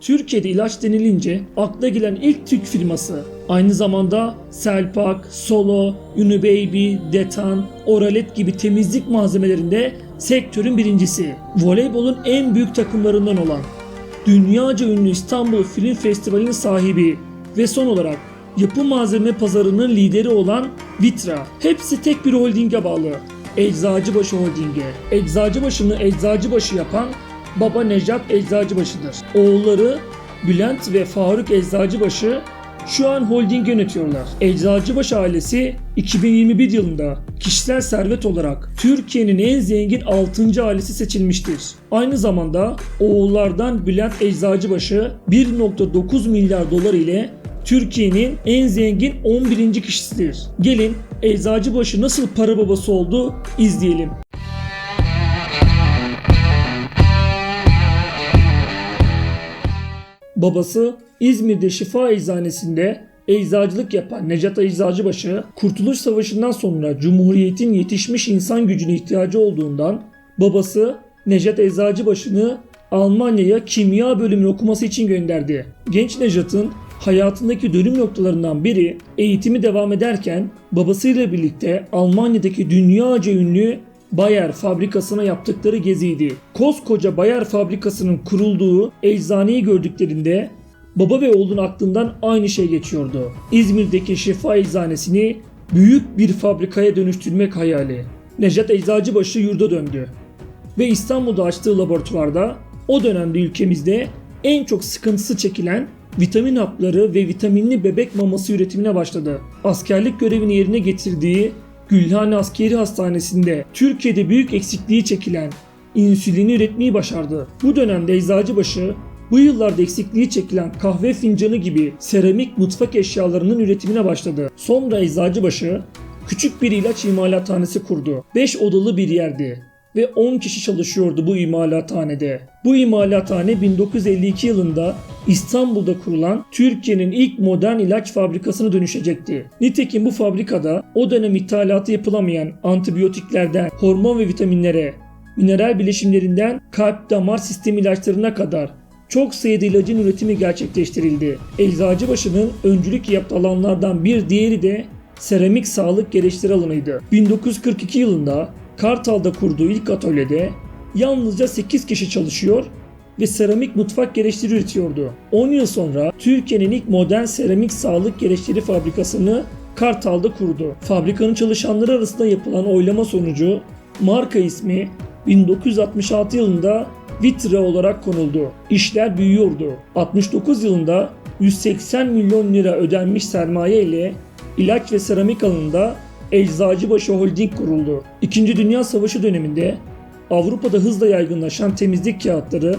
Türkiye'de ilaç denilince akla gelen ilk Türk firması. Aynı zamanda Selpak, Solo, Unibaby, Detan, Oralet gibi temizlik malzemelerinde sektörün birincisi. Voleybolun en büyük takımlarından olan dünyaca ünlü İstanbul Film Festivali'nin sahibi ve son olarak yapı malzeme pazarının lideri olan Vitra. Hepsi tek bir holdinge bağlı. Eczacıbaşı Holding'e. Eczacıbaşı'nı Eczacıbaşı yapan baba Necat Eczacıbaşı'dır. Oğulları Bülent ve Faruk Eczacıbaşı şu an holding yönetiyorlar. Eczacıbaşı ailesi 2021 yılında kişisel servet olarak Türkiye'nin en zengin 6. ailesi seçilmiştir. Aynı zamanda oğullardan Bülent Eczacıbaşı 1.9 milyar dolar ile Türkiye'nin en zengin 11. kişisidir. Gelin Eczacıbaşı nasıl para babası oldu izleyelim. Babası İzmir'de Şifa Eczanesinde eczacılık yapan Necat Eczacıbaşı, Kurtuluş Savaşı'ndan sonra Cumhuriyet'in yetişmiş insan gücüne ihtiyacı olduğundan babası Necat Eczacıbaşı'nı Almanya'ya kimya bölümünü okuması için gönderdi. Genç Necat'ın hayatındaki dönüm noktalarından biri eğitimi devam ederken babasıyla birlikte Almanya'daki dünyaca ünlü Bayer fabrikasına yaptıkları geziydi. Koskoca Bayer fabrikasının kurulduğu eczaneyi gördüklerinde baba ve oğlun aklından aynı şey geçiyordu. İzmir'deki Şifa Eczanesini büyük bir fabrikaya dönüştürmek hayali. Nejat Eczacıbaşı yurda döndü ve İstanbul'da açtığı laboratuvarda o dönemde ülkemizde en çok sıkıntısı çekilen vitamin hapları ve vitaminli bebek maması üretimine başladı. Askerlik görevini yerine getirdiği Gülhane Askeri Hastanesi'nde Türkiye'de büyük eksikliği çekilen insülini üretmeyi başardı. Bu dönemde Eczacıbaşı bu yıllarda eksikliği çekilen kahve fincanı gibi seramik mutfak eşyalarının üretimine başladı. Sonra Eczacıbaşı küçük bir ilaç imalathanesi kurdu. 5 odalı bir yerdi ve 10 kişi çalışıyordu bu imalathanede. Bu imalathane 1952 yılında İstanbul'da kurulan Türkiye'nin ilk modern ilaç fabrikasına dönüşecekti. Nitekim bu fabrikada o dönem ithalatı yapılamayan antibiyotiklerden hormon ve vitaminlere, mineral bileşimlerinden kalp damar sistemi ilaçlarına kadar çok sayıda ilacın üretimi gerçekleştirildi. Eczacıbaşı'nın öncülük yaptığı alanlardan bir diğeri de seramik sağlık geliştiri alanıydı. 1942 yılında Kartal'da kurduğu ilk atölyede yalnızca 8 kişi çalışıyor ve seramik mutfak gereçleri üretiyordu. 10 yıl sonra Türkiye'nin ilk modern seramik sağlık gereçleri fabrikasını Kartal'da kurdu. Fabrikanın çalışanları arasında yapılan oylama sonucu marka ismi 1966 yılında Vitra olarak konuldu. İşler büyüyordu. 69 yılında 180 milyon lira ödenmiş sermaye ile ilaç ve seramik alanında Eczacıbaşı Holding kuruldu. İkinci Dünya Savaşı döneminde Avrupa'da hızla yaygınlaşan temizlik kağıtları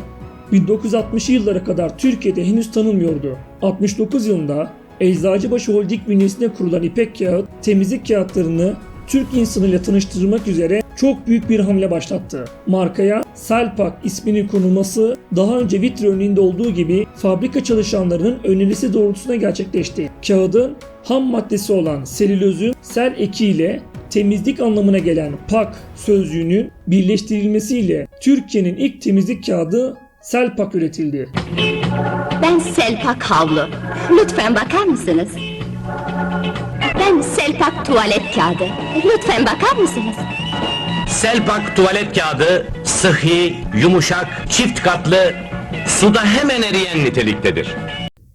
1960'lı yıllara kadar Türkiye'de henüz tanınmıyordu. 69 yılında Eczacıbaşı Holding bünyesinde kurulan İpek Kağıt temizlik kağıtlarını Türk insanıyla tanıştırmak üzere çok büyük bir hamle başlattı. Markaya Selpak isminin konulması daha önce Vitra örneğinde olduğu gibi fabrika çalışanlarının önerisi doğrultusunda gerçekleşti. Kağıdın ham maddesi olan selülozun sel ekiyle temizlik anlamına gelen pak sözcüğünün birleştirilmesiyle Türkiye'nin ilk temizlik kağıdı Selpak üretildi. Ben Selpak Havlu. Lütfen bakar mısınız? Ben Selpak tuvalet kağıdı. Lütfen bakar mısınız? Selpak tuvalet kağıdı sıhhi, yumuşak, çift katlı, suda hemen eriyen niteliktedir.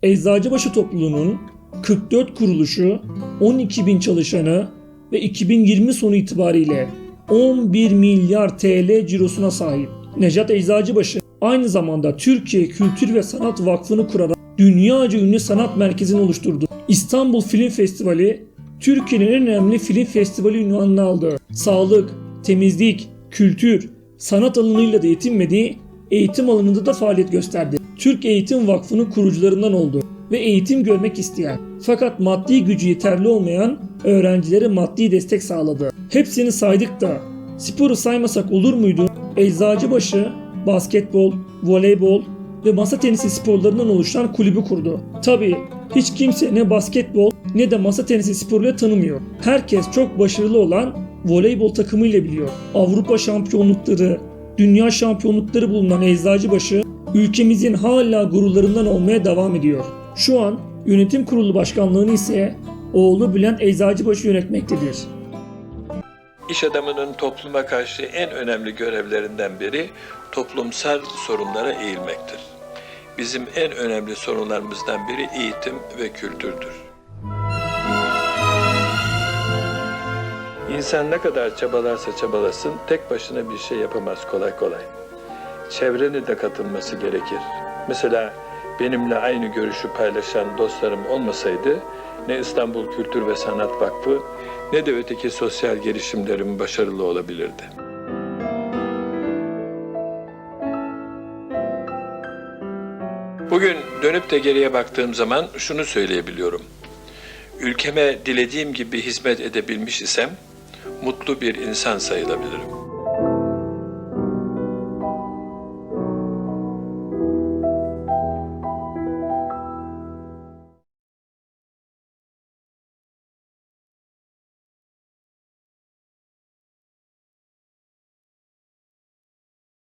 Eczacıbaşı topluluğunun 44 kuruluşu, 12 bin çalışanı ve 2020 sonu itibariyle 11 milyar TL cirosuna sahip. Necat Eczacıbaşı aynı zamanda Türkiye Kültür ve Sanat Vakfı'nı kurarak dünyaca ünlü sanat merkezini oluşturdu. İstanbul Film Festivali Türkiye'nin en önemli film festivali ünvanını aldı. Sağlık, temizlik, kültür, sanat alanıyla da yetinmediği eğitim alanında da faaliyet gösterdi. Türk Eğitim Vakfı'nın kurucularından oldu ve eğitim görmek isteyen fakat maddi gücü yeterli olmayan öğrencilere maddi destek sağladı. Hepsini saydık da sporu saymasak olur muydu? Eczacıbaşı basketbol, voleybol ve masa tenisi sporlarından oluşan kulübü kurdu. Tabii hiç kimse ne basketbol ne de masa tenisi sporuyla tanımıyor. Herkes çok başarılı olan voleybol takımıyla biliyor. Avrupa şampiyonlukları, dünya şampiyonlukları bulunan Eczacıbaşı ülkemizin hala gururlarından olmaya devam ediyor. Şu an yönetim kurulu başkanlığını ise oğlu Bülent Eczacıbaşı yönetmektedir. İş adamının topluma karşı en önemli görevlerinden biri toplumsal sorunlara eğilmektir. Bizim en önemli sorunlarımızdan biri eğitim ve kültürdür. İnsan ne kadar çabalarsa çabalasın tek başına bir şey yapamaz kolay kolay. Çevrenin de katılması gerekir. Mesela benimle aynı görüşü paylaşan dostlarım olmasaydı ne İstanbul Kültür ve Sanat Vakfı ne de öteki sosyal girişimlerim başarılı olabilirdi. Bugün dönüp de geriye baktığım zaman şunu söyleyebiliyorum. Ülkeme dilediğim gibi hizmet edebilmiş isem mutlu bir insan sayılabilirim.